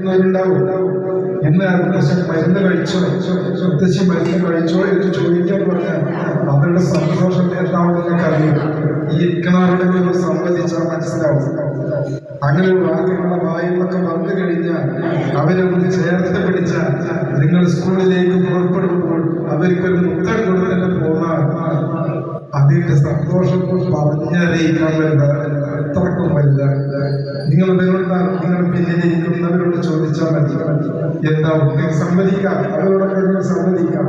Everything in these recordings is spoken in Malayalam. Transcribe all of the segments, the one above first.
ഇന്ന് മുത്തശ്ശൻ മരുന്ന് കഴിച്ചോ? മുത്തശ്ശി മരുന്ന് കഴിച്ചോ എന്ന് ചോദിക്കാൻ പറഞ്ഞാൽ അവരുടെ സന്തോഷം എന്താണെന്ന് അറിയും. ഈ ഇരിക്കണവരുടെ സംബന്ധിച്ചാൽ മനസ്സിലാവും. അങ്ങനെ ഒരു വാക്കുകളുടെ വായുമൊക്കെ വന്നു കഴിഞ്ഞാൽ അവരെ ഒന്ന് ചേർത്ത് പിടിച്ചാൽ നിങ്ങൾ സ്കൂളിലേക്ക് പുറപ്പെടുമ്പോൾ അവർക്കൊരു മുത്തം കൊടുത്തിട്ട് പോന്നാൽ അതിന്റെ സന്തോഷം പറഞ്ഞറിയിക്കാൻ വലുതാണ് അത്രക്കും വലുതാണ് നിങ്ങൾ നിങ്ങളുടെ നിങ്ങൾ ചോദിച്ചാൽ മതി എന്താ നിങ്ങൾക്ക് സമ്മതിക്കാം അവരോടൊക്കെ നിങ്ങൾ സമ്മതിക്കാം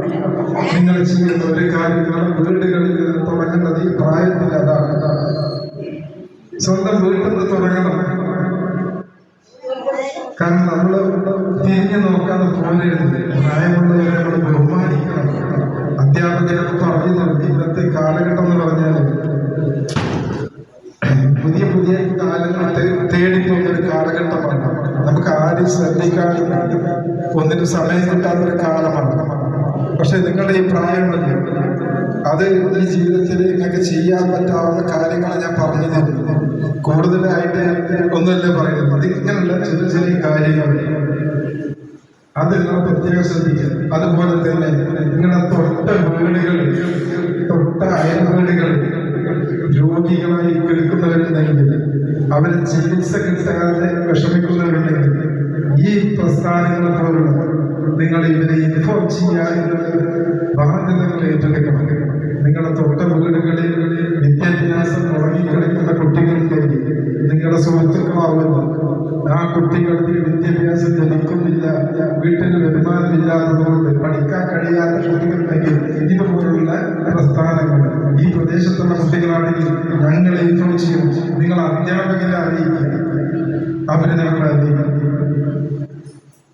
നിങ്ങൾ ചെയ്യുന്ന ഒരു കാര്യങ്ങളും വീടുകളിൽ നിന്ന് തുടങ്ങുന്നത് ഈ പ്രായത്തിൽ അതാണ്. സ്വന്തം വീട്ടിൽ നിന്ന് തുടങ്ങണം. കാരണം നമ്മൾ ഒന്നിനും സമയം കിട്ടാത്തൊരു കാലമാണ്. പക്ഷെ നിങ്ങളുടെ ഈ പ്രായങ്ങളിൽ അത് ഈ ജീവിതത്തിൽ നിങ്ങൾക്ക് ചെയ്യാൻ പറ്റാവുന്ന കാര്യങ്ങൾ ഞാൻ പറഞ്ഞു തരുന്നു കൂടുതലായിട്ട് ഒന്നുമല്ല പറയുന്നത്. അത് ഇങ്ങനെയുള്ള ചെറിയ ചെറിയ കാര്യങ്ങൾ. അത് നിങ്ങൾ പ്രത്യേകം ശ്രദ്ധിക്കുക. അതുപോലെ തന്നെ നിങ്ങളുടെ തൊട്ട വീടുകൾ തൊട്ട അയൽ വീടുകൾ രോഗികളായി കേൾക്കുന്നവരുണ്ടെങ്കിൽ അവരെ ചികിത്സ കിട്ടാതെ വിഷമിക്കുന്നവരുണ്ടെങ്കിൽ നിങ്ങൾ ഇവരെ ഇൻഫോം ചെയ്യാനുള്ള ബാധ്യതകൾ ഏറ്റെടുക്കണം. നിങ്ങളുടെ തൊട്ട വീടുകളിൽ വിദ്യാഭ്യാസം തുടങ്ങിക്കിടക്കുന്ന കുട്ടികളിലേക്ക് നിങ്ങളുടെ സുഹൃത്തുക്കളാവുന്നു ആ കുട്ടികൾക്ക് വിദ്യാഭ്യാസം ലഭിക്കുന്നില്ല വീട്ടിൽ വരുമാനമില്ലാത്തതുകൊണ്ട് പഠിക്കാൻ കഴിയാത്ത കുട്ടികളുണ്ടെങ്കിൽ ഇതുപോലുള്ള പ്രസ്ഥാനങ്ങൾ. ഈ പ്രദേശത്തുള്ള കുട്ടികളാണെങ്കിൽ ഞങ്ങൾ ഇൻഫോം ചെയ്യും. നിങ്ങൾ അധ്യാപകരെ അറിയിക്കുക. അവരെ ഞങ്ങൾ അറിയിക്കും.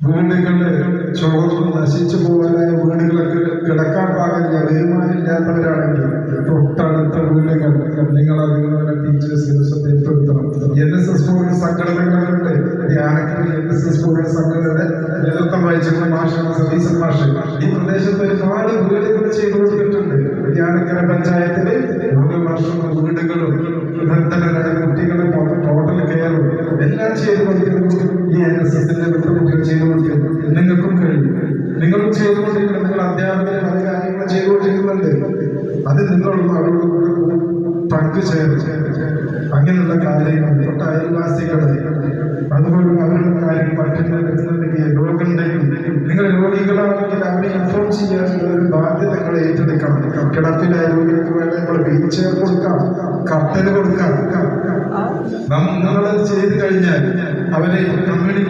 വീടുകൾ ചോർന്ന് നശിച്ചു പോകാനായ വീടുകളൊക്കെ കിടക്കാൻ പാകില്ല വരുമാനമില്ലാത്തവരാണെങ്കിൽ തൊട്ടടുത്ത വീടുകൾ നിങ്ങൾ നിങ്ങളുടെ ടീച്ചേഴ്സിന് ശ്രദ്ധയിൽപ്പെടുത്തണം. എൻ എസ് എസ് പോലുള്ള സംഘടനകളുണ്ട്. ധ്യാനത്തിൽ എൻ എസ് എസ് പോലുള്ള സംഘടനയുടെ നേതൃത്വം വഹിച്ചിരുന്ന മാഷാണ് സതീശൻ മാഷ്. ഈ പ്രദേശത്ത് ഒരുപാട് വീടുകൾ ചെയ്തു കൊടുത്തിട്ടുണ്ട് ധ്യാനക്കര പഞ്ചായത്തിൽ ഓരോ വർഷം വീടുകളും വൃദ്ധരായ കുട്ടികളെ ടോട്ടൽ കെയറും എല്ലാം ചെയ്തു കൊടുക്കുന്നു ഈ എൻ എസ് എസിന്റെ കുട്ടികൾ ചെയ്തു കൊടുക്കുന്നത് നിങ്ങൾക്കും ചെയ്തുകൊണ്ടിരിക്കുന്നത് നിങ്ങൾ അധ്യാപകരെ പല കാര്യങ്ങൾ ചെയ്തുകൊണ്ടിരിക്കുന്നുണ്ട്. അത് നിങ്ങളൊന്നും അവരോട് കൂടെ പങ്കു ചേർന്ന് അങ്ങനെയുള്ള കാര്യങ്ങൾ തൊട്ട് അയൽവാസികളെ അതുപോലെ അവരുടെ കാര്യം പറ്റുന്നുണ്ടെങ്കിൽ രോഗമുണ്ടെങ്കിൽ നിങ്ങൾ രോഗികളാണെങ്കിൽ അവരെ ഇൻഫോം ചെയ്യാനുള്ള ഒരു ബാധ്യത നിങ്ങൾ ഏറ്റെടുക്കണം. കിടപ്പിലെ രോഗികൾക്ക് വേണ്ടി നിങ്ങൾ വീൽ ചെയർ കൊടുക്കാം കട്ടൽ കൊടുക്കാം. നമ്മൾ ചെയ്ത് കഴിഞ്ഞാൽ അവരെ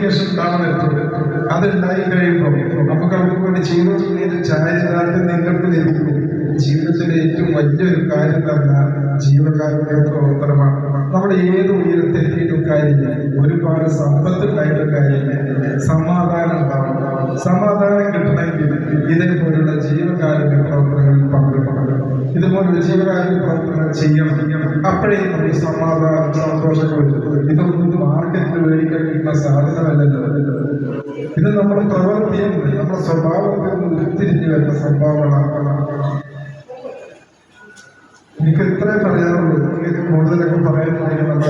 കമ്മ്യൂണിക്കേഷൻ ഉണ്ടാവുന്നത് അതുണ്ടായി കഴിയുമ്പോൾ നമുക്ക് അവർക്ക് വേണ്ടി ജീവിതത്തിൽ ചാരിതാർത്ഥ്യം നിങ്ങൾക്ക് ലഭിക്കും ജീവിതത്തിലെ ഏറ്റവും വലിയൊരു കാര്യം തന്ന ജീവകാരുടെ പ്രവർത്തനമാണ് നമ്മൾ ഏത് ഉയരത്തെത്തിയിട്ടും കാര്യമില്ല. ഒരുപാട് സമ്പത്ത് ഉണ്ടായിട്ടും കാര്യമില്ല. സമാധാനം ഉണ്ടാവണം. സമാധാനം കിട്ടണമെങ്കിൽ ഇതേപോലുള്ള ജീവകാരുടെ പ്രവർത്തനങ്ങളിൽ പങ്കെടുക്കണം. ഇതുപോലുള്ള ജീവകാരുടെ പ്രവർത്തനങ്ങൾ ചെയ്യണം. അപ്പോഴേ നമ്മൾ സമാധാനം സന്തോഷമൊക്കെ ഇതൊന്നും സാധനമല്ലല്ലോ ഇത് നമ്മുടെ പ്രവൃത്തിയും നമ്മുടെ സ്വഭാവത്തിൽ നിന്ന് ഉരുത്തിരിഞ്ഞു വരുന്ന സംഭവങ്ങളാണ് എനിക്ക് ഇത്രേ പറയാനുള്ളൂ. എനിക്ക് കൂടുതലൊക്കെ പറയാൻ നമ്മുടെ